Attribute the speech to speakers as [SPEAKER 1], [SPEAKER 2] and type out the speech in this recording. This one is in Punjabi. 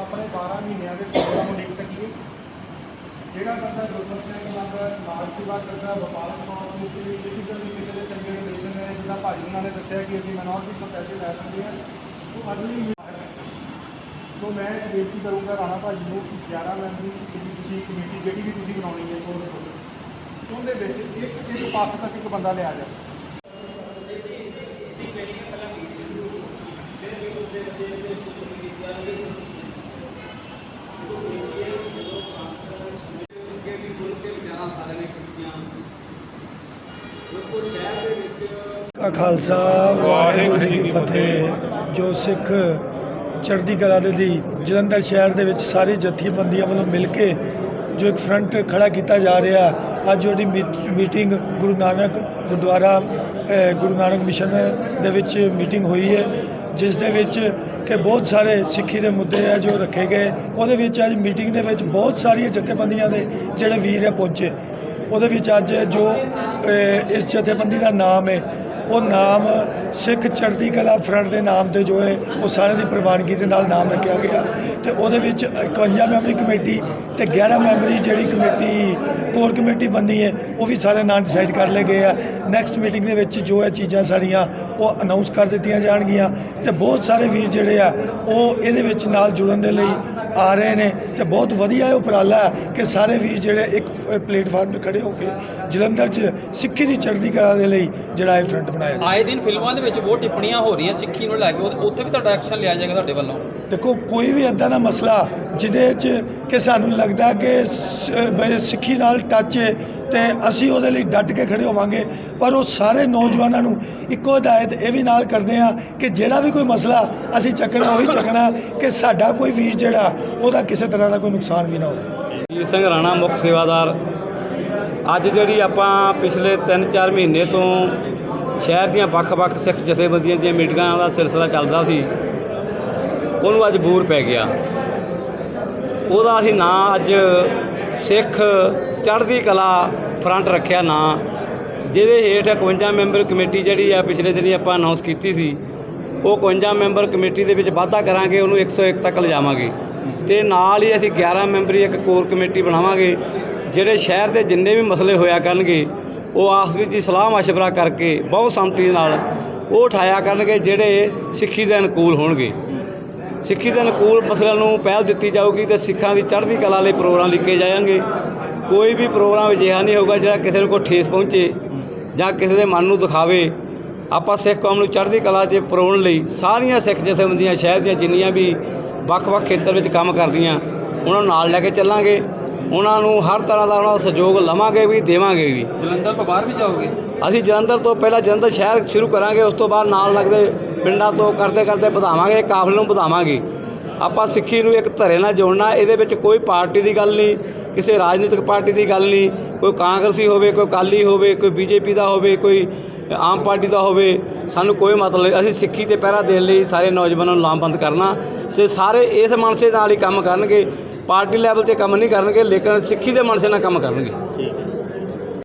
[SPEAKER 1] ਆਪਣੇ 12 ਮਹੀਨਿਆਂ ਦੇ ਪ੍ਰੋਗਰਾਮ ਨੂੰ ਲਿਖ ਸਕੀਏ, ਜਿਹੜਾ ਬੰਦਾ ਗੁਰਮਤ ਸਿੰਘ ਮੰਗਦਾ ਸਮਾਜ ਸੇਵਾ ਕਰਦਾ, ਵਪਾਰਕ ਤੌਰ ਤੇ ਉੱਤੇ ਵੀ ਕਿਸੇ ਦੇ ਚੰਗੇ ਰਿਲੇਸ਼ਨ ਹੈ ਜਿੱਦਾਂ ਭਾਜੀ ਉਹਨਾਂ ਨੇ ਦੱਸਿਆ ਕਿ ਅਸੀਂ ਮਿਨੋਰਟੀ ਤੋਂ ਪੈਸੇ ਲੈ ਸਕਦੇ ਹਾਂ, ਉਹ ਅਗਲੀ ਸੋ ਮੈਂ ਇੱਕ ਬੇਨਤੀ ਕਰੂੰਗਾ ਰਾਣਾ ਭਾਜੀ ਨੂੰ ਕਿ 11 ਮੈਂਬਰੀ ਜਿਹੜੀ ਤੁਸੀਂ ਕਮੇਟੀ, ਜਿਹੜੀ ਵੀ ਤੁਸੀਂ ਬਣਾਉਣੀ ਹੈ ਉਹਦੇ ਵਿੱਚ ਇੱਕ ਇੱਕ ਪੱਖ ਤੱਕ ਇੱਕ ਬੰਦਾ ਲਿਆ ਜਾਵੇ।
[SPEAKER 2] ਅੱਗੇ ਵੀ ਖੁੱਲ੍ਹ ਕੇ ਵਿਚਾਰਾਂ ਸਾਰਿਆਂ ਨੇ ਕੀਤੀਆਂ। ਦੇਖੋ, ਸ਼ਹਿਰ ਦੇ ਵਿੱਚ
[SPEAKER 3] ਕਾ ਖਾਲਸਾ, ਵਾਹਿਗੁਰੂ ਜੀ ਕੀ ਫਤਿਹ। ਜੋ ਸਿੱਖ ਚੜ੍ਹਦੀ ਕਲਾ ਦੇ ਲਈ ਜਲੰਧਰ ਸ਼ਹਿਰ ਦੇ ਵਿੱਚ ਸਾਰੀ ਜਥੇਬੰਦੀਆਂ ਵੱਲੋਂ ਮਿਲ ਕੇ ਜੋ ਇੱਕ ਫਰੰਟ ਖੜਾ ਕੀਤਾ ਜਾ ਰਿਹਾ, ਅੱਜ ਉਹਦੀ ਮੀ- ਮੀਟਿੰਗ ਗੁਰੂ ਨਾਨਕ ਗੁਰਦੁਆਰਾ ਗੁਰੂ ਨਾਨਕ ਮਿਸ਼ਨ ਦੇ ਵਿੱਚ ਮੀਟਿੰਗ ਹੋਈ ਹੈ। ਜਿਸ ਦੇ ਵਿੱਚ ਕਿ ਬਹੁਤ ਸਾਰੇ ਸਿੱਖੀ ਦੇ ਮੁੱਦੇ ਆ ਜੋ ਰੱਖੇ ਗਏ। ਉਹਦੇ ਵਿੱਚ ਅੱਜ ਮੀਟਿੰਗ ਦੇ ਵਿੱਚ ਬਹੁਤ ਸਾਰੀਆਂ ਜਥੇਬੰਦੀਆਂ ਦੇ ਜਿਹੜੇ ਵੀਰ ਆ ਪਹੁੰਚੇ। ਉਹਦੇ ਵਿੱਚ ਅੱਜ ਜੋ ਇਸ ਜਥੇਬੰਦੀ ਦਾ ਨਾਮ ਹੈ ਉਹ ਨਾਮ ਸਿੱਖ ਚੜ੍ਹਦੀ ਕਲਾ ਫਰੰਟ ਦੇ ਨਾਮ ਤੇ ਜੋ ਹੈ, ਉਹ ਸਾਰਿਆਂ ਦੀ ਪ੍ਰਵਾਨਗੀ ਦੇ ਨਾਲ ਨਾਮ ਰੱਖਿਆ ਗਿਆ। ਤੇ ਉਹਦੇ ਵਿੱਚ 51 ਮੈਂਬਰੀ ਕਮੇਟੀ ਤੇ 11 ਮੈਂਬਰੀ ਜਿਹੜੀ ਕਮੇਟੀ, ਕੋਰ ਕਮੇਟੀ ਬੰਨੀ ਹੈ, ਉਹ ਵੀ ਸਾਰੇ ਨਾਂ ਡਿਸਾਈਡ ਕਰ ਲਏ ਗਏ ਆ। ਨੈਕਸਟ ਮੀਟਿੰਗ ਦੇ ਵਿੱਚ ਜੋ ਹੈ ਚੀਜ਼ਾਂ ਸਾਰੀਆਂ, ਉਹ ਅਨਾਉਂਸ ਕਰ ਦਿੱਤੀਆਂ ਜਾਣਗੀਆਂ। ਤੇ ਬਹੁਤ ਸਾਰੇ ਵੀਰ ਜਿਹੜੇ ਆ, ਉਹ ਇਹਦੇ ਵਿੱਚ ਨਾਲ ਜੁੜਨ ਦੇ ਲਈ ਆ ਰਹੇ ਨੇ ਤੇ ਬਹੁਤ ਵਧੀਆ ਉਪਰਾਲਾ ਹੈ ਕਿ ਸਾਰੇ ਵੀਰ ਜਿਹੜੇ ਇੱਕ ਪਲੇਟਫਾਰਮ ਤੇ ਖੜੇ ਹੋ ਕੇ ਜਲੰਧਰ 'ਚ ਸਿੱਖੀ ਦੀ ਚੜ੍ਹਦੀ ਕਲਾ ਦੇ ਲਈ ਜਿਹੜਾ ਇਹ ਫਰੰਟ ਬਣਾਇਆ
[SPEAKER 4] ਆਏ ਦਿਨ ਫਿਲਮਾਂ ਦੇ ਵਿੱਚ ਬਹੁਤ ਟਿੱਪਣੀਆਂ ਹੋ ਰਹੀਆਂ ਸਿੱਖੀ ਨੂੰ ਲੈ ਕੇ ਉੱਥੇ ਵੀ ਤੁਹਾਡਾ ਐਕਸ਼ਨ ਲਿਆ ਜਾਏਗਾ ਤੁਹਾਡੇ ਵੱਲੋਂ?
[SPEAKER 3] ਦੇਖੋ ਕੋਈ ਵੀ ਇਦਾਂ ਦਾ ਮਸਲਾ ਜਿਹਦੇ 'ਚ ਕਿ ਸਾਨੂੰ ਲੱਗਦਾ ਕਿ ਸਿੱਖੀ ਨਾਲ ਟੱਚ ਹੈ ਤੇ ਅਸੀਂ ਉਹਦੇ ਲਈ ਡਟ ਕੇ ਖੜੇ ਹੋਵਾਂਗੇ। ਪਰ ਉਹ ਸਾਰੇ ਨੌਜਵਾਨਾਂ ਨੂੰ ਇੱਕੋ ਹਦਾਇਤ ਇਹ ਵੀ ਨਾਲ ਕਰਦੇ ਆ ਕਿ ਜਿਹੜਾ ਵੀ ਕੋਈ ਮਸਲਾ ਅਸੀਂ ਚੱਕਣਾ, ਉਹੀ ਚੱਕਣਾ ਕਿ ਸਾਡਾ ਕੋਈ ਵੀਰ ਜਿਹੜਾ, ਉਹਦਾ ਕਿਸੇ ਤਰ੍ਹਾਂ ਦਾ ਕੋਈ ਨੁਕਸਾਨ ਵੀ ਨਾ ਹੋਵੇ।
[SPEAKER 2] ਵੀਰ ਸਿੰਘ ਰਾਣਾ, ਮੁੱਖ ਸੇਵਾਦਾਰ। ਅੱਜ ਜਿਹੜੀ ਆਪਾਂ ਪਿਛਲੇ 3-4 ਮਹੀਨੇ ਤੋਂ ਸ਼ਹਿਰ ਦੀਆਂ ਵੱਖ-ਵੱਖ ਸਿੱਖ ਜਥੇਬੰਦੀਆਂ ਦੀਆਂ ਮੀਟਿੰਗਾਂ ਦਾ ਸਿਲਸਿਲਾ ਚੱਲਦਾ ਸੀ, ਉਹਨੂੰ ਅੱਜ ਬੂਰ ਪੈ ਗਿਆ। ਉਹਦਾ ਅਸੀਂ ਨਾਂ ਅੱਜ ਸਿੱਖ ਚੜ੍ਹਦੀ ਕਲਾ ਫਰੰਟ ਰੱਖਿਆ ਨਾਂ, ਜਿਹਦੇ ਹੇਠ 51 ਮੈਂਬਰ ਕਮੇਟੀ ਜਿਹੜੀ ਆ ਪਿਛਲੇ ਦਿਨੀ ਆਪਾਂ ਅਨਾਉਂਸ ਕੀਤੀ ਸੀ, ਉਹ 51 ਮੈਂਬਰ ਕਮੇਟੀ ਦੇ ਵਿੱਚ ਵਾਧਾ ਕਰਾਂਗੇ, ਉਹਨੂੰ 101 ਤੱਕ ਲਿਜਾਵਾਂਗੇ। ਤੇ ਨਾਲ ਹੀ ਅਸੀਂ 11 ਮੈਂਬਰੀ ਇੱਕ ਕੋਰ ਕਮੇਟੀ ਬਣਾਵਾਂਗੇ, ਜਿਹੜੇ ਸ਼ਹਿਰ ਦੇ ਜਿੰਨੇ ਵੀ ਮਸਲੇ ਹੋਇਆ ਕਰਨਗੇ, ਉਹ ਆਪਸ ਵਿੱਚ ਹੀ ਸਲਾਹ ਮਸ਼ਵਰਾ ਕਰਕੇ ਬਹੁਤ ਸੰਮਤੀ ਨਾਲ ਉਹ ਉਠਾਇਆ ਕਰਨਗੇ, ਜਿਹੜੇ ਸਿੱਖੀ ਦੇ ਅਨੁਕੂਲ ਹੋਣਗੇ। ਸਿੱਖੀ ਦੇ ਅਨੁਕੂਲ ਮਸਲਿਆਂ ਨੂੰ ਪਹਿਲ ਦਿੱਤੀ ਜਾਊਗੀ ਤੇ ਸਿੱਖਾਂ ਦੀ ਚੜ੍ਹਦੀ ਕਲਾ ਲਈ ਪ੍ਰੋਗਰਾਮ ਲਿਖੇ ਜਾਣਗੇ ਕੋਈ ਵੀ ਪ੍ਰੋਗਰਾਮ ਅਜਿਹਾ ਨਹੀਂ ਹੋਊਗਾ ਜਿਹੜਾ ਕਿਸੇ ਨੂੰ ਕੋਈ ਠੇਸ ਪਹੁੰਚੇ ਜਾਂ ਕਿਸੇ ਦੇ ਮਨ ਨੂੰ ਦਿਖਾਵੇ। ਆਪਾਂ ਸਿੱਖ ਕੌਮ ਨੂੰ ਚੜ੍ਹਦੀ ਕਲਾ 'ਚ ਪਰੋਣ ਲਈ ਸਾਰੀਆਂ ਸਿੱਖ ਜਥੇਬੰਦੀਆਂ ਸ਼ਹਿਰ ਦੀਆਂ ਜਿੰਨੀਆਂ ਵੀ ਵੱਖ-ਵੱਖ ਖੇਤਰ ਵਿੱਚ ਕੰਮ ਕਰਦੀਆਂ ਉਹਨਾਂ ਨੂੰ ਨਾਲ ਲੈ ਕੇ ਚੱਲਾਂਗੇ। ਉਹਨਾਂ ਨੂੰ ਹਰ ਤਰ੍ਹਾਂ ਦਾ ਉਹਨਾਂ ਦਾ ਸਹਿਯੋਗ ਲਵਾਂਗੇ ਵੀ ਦੇਵਾਂਗੇ ਵੀ।
[SPEAKER 4] ਜਲੰਧਰ ਤੋਂ ਬਾਹਰ ਵੀ ਜਾਓਗੇ?
[SPEAKER 2] ਅਸੀਂ ਜਲੰਧਰ ਤੋਂ ਪਹਿਲਾਂ ਜਲੰਧਰ ਸ਼ਹਿਰ ਸ਼ੁਰੂ ਕਰਾਂਗੇ ਉਸ ਤੋਂ ਬਾਅਦ ਨਾਲ ਲੱਗਦੇ ਪਿੰਡਾਂ ਤੋਂ ਕਰਦੇ ਕਰਦੇ ਵਧਾਵਾਂਗੇ, ਕਾਫਲੇ ਨੂੰ ਵਧਾਵਾਂਗੇ। ਆਪਾਂ ਸਿੱਖੀ ਨੂੰ ਇੱਕ ਧਰੇ ਨਾਲ ਜੋੜਨਾ, ਇਹਦੇ ਵਿੱਚ ਕੋਈ ਪਾਰਟੀ ਦੀ ਗੱਲ ਨਹੀਂ, ਕਿਸੇ ਰਾਜਨੀਤਿਕ ਪਾਰਟੀ ਦੀ ਗੱਲ ਨਹੀਂ, ਕੋਈ ਕਾਂਗਰਸੀ ਹੋਵੇ, ਕੋਈ ਅਕਾਲੀ ਹੋਵੇ, ਕੋਈ ਬੀਜੇਪੀ ਦਾ ਹੋਵੇ, ਕੋਈ ਆਮ ਪਾਰਟੀ ਦਾ ਹੋਵੇ, ਸਾਨੂੰ ਕੋਈ ਮਤਲਬ ਨਹੀਂ। ਅਸੀਂ ਸਿੱਖੀ ਤੇ ਪਹਿਰਾ ਦੇਣ ਲਈ ਸਾਰੇ ਨੌਜਵਾਨਾਂ ਨੂੰ ਲਾਮਬੰਦ ਕਰਨਾ ਸੇ ਸਾਰੇ ਇਸ ਮਨਸੇ ਨਾਲ ਹੀ ਕੰਮ ਕਰਨਗੇ, ਪਾਰਟੀ ਲੈਵਲ ਤੇ ਕੰਮ ਨਹੀਂ ਕਰਨਗੇ, ਲੇਕਿਨ ਸਿੱਖੀ ਦੇ ਮਨਸੇ ਨਾਲ ਕੰਮ ਕਰਨਗੇ।